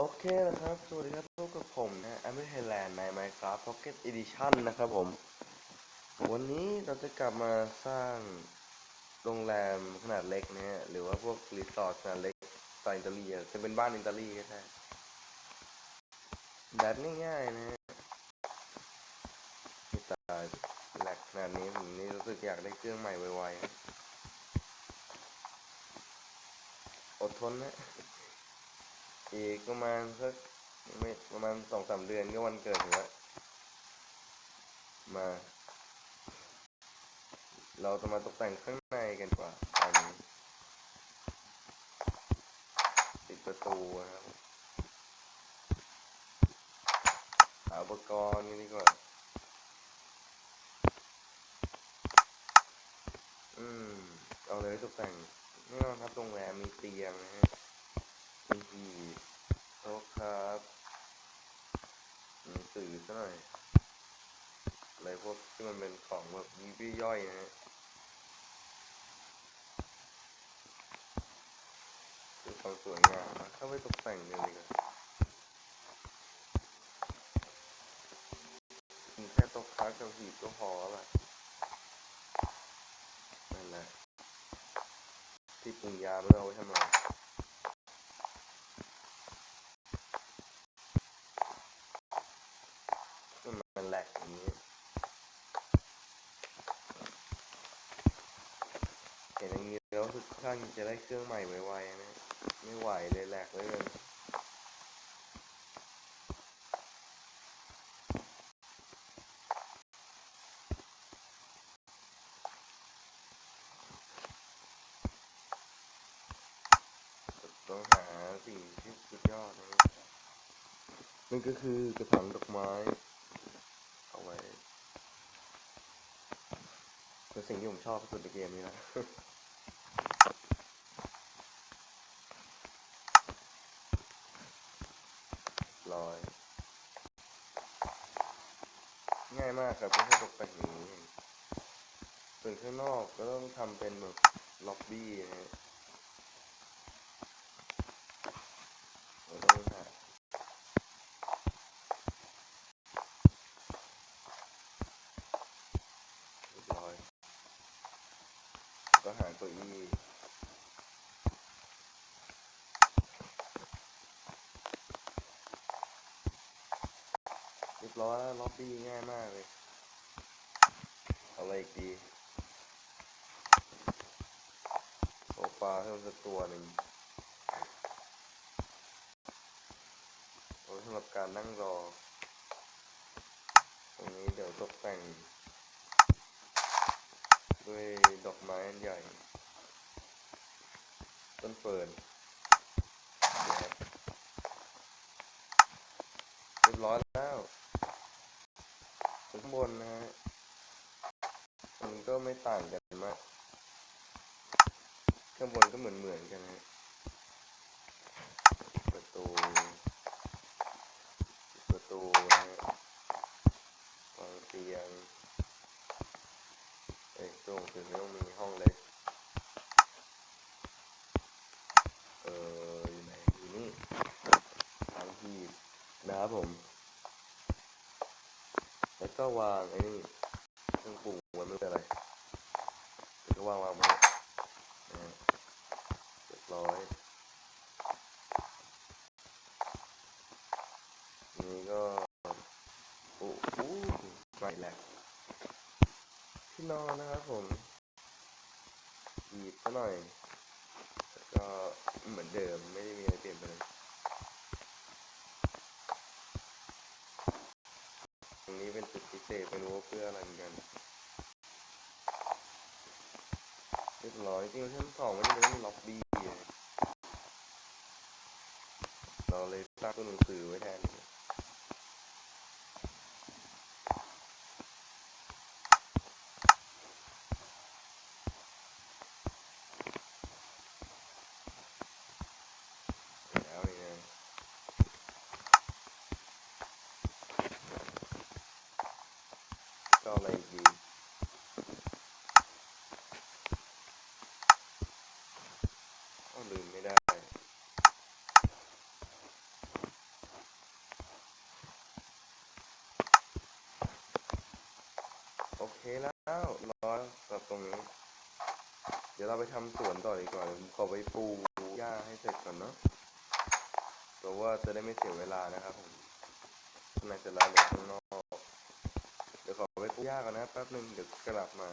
โอเคนะครับ สวัสดีครับ พบกับผมนะอเมริกาแลนด์ใน Minecraft Pocket Edition นะครับผม วันนี้เราจะกลับมาสร้างโรงแรมขนาดเล็กนะฮะ หรือว่าพวกรีสอร์ทขนาดเล็กสไตล์อิตาลีจะเป็นบ้านอิตาลีก็ได้แบบง่ายๆนะฮะนี่ตายแหลกขนาดนี้ผมนี่รู้สึกอยากได้เครื่องใหม่ไวๆ อดทนนะ อีกประมาณสักไม่ประมาณสองสามเดือนก็วันเกิดถึงแล้วมา เราจะมาตกแต่งข้างในกันกว่าตอนนี้ติดประตูนะครับหาอุปกรณ์กันดีกว่าอืม เอาเลยตกแต่งแน่นอนครับโรงแรมมีเตียงนะฮะมีหี ครับหนังสือซะหน่อยอะไรพวกที่มันเป็นของแบบยิบย่อยนะฮะคือความสวยงามเข้าไปตกแต่งกันดีกว่ามีแค่ต๊ะครับกับหีบก็พอละนั่นแหละที่ปรุงยาไม่เอาไว้ทำไมมันมันแหลกอย่างนี้ เห็นอย่างนี้ แล้วทุกท่านจะได้เครื่องใหม่ไวๆนะ ไม่ไหวเลยแหลกเลยกันต้องหาสิ่งที่สุดยอดนะนั่นก็คือกระถางดอกไม้ เอาไว้เป็นสิ่งที่ผมชอบที่สุดในเกมนี้นะ ลอย ง่ายมากครับไม่ใช่ตกแต่งอย่างนี้ส่วนข้างนอกก็ต้องทำเป็นแบบล็อบบี้นะฮะเราต้องหาเรียบร้อยก็หาเก้าอี้ ร้อยล็อบบี้ง่ายมากเลย เอาอะไรอีกดีโซฟาเพิ่มสักตัวหนึ่งเอาไว้สำหรับการนั่งรอ ตรงนี้เดี๋ยวตกแต่ง ด้วยดอกไม้ใหญ่ ต้นเฟิร์นนะครับเรียบร้อยแล้วางบนนะฮะมันก็ไม่ต่างกันมากข้างบนก็เหมือนเหมือนๆกันนะฮะประตูประตูนะฮะวางเตียงเอ้ยตรงถึงต้องมีห้องเล็กเอออยู่ไหนอยู่นี่ทางที่นะครับผม ก็วางไอ้นี่เครื่องปรุงไว้ไม่เป็นไรแล้วก็วางวางไว้นะเรียบร้อยนี่ก็โอ้โหไกลแหละที่นอนนะครับผมหยิบซะหน่อยแล้วก็เหมือนเดิมไม่ได้มีอะไรเปลี่ยนไปเลย ตรงนี้เป็นจุดพิเศษ ไม่รู้ว่าเพื่ออะไรเหมือนกันเรียบร้อยจริงๆชั้นสองไม่ได้เป็นล็อบบี้เราเลยตั้งตัวหนังสือไว้แทน แล้วนี่นะก็อะไรอีกดีก็ลืมไม่ได้ เคแล้วร้อยกับตรงนี้ เดี๋ยวเราไปทำสวนต่อดีกว่าเดี๋ยวผมขอไปปูหญ้าให้เสร็จก่อนเนาะเพราะว่าจะได้ไม่เสียเวลานะครับผมข้างในเสร็จแล้วเดี๋ยวข้างนอก เดี๋ยวขอไปปูหญ้าก่อนนะแป๊บหนึ่งเดี๋ยวกลับมา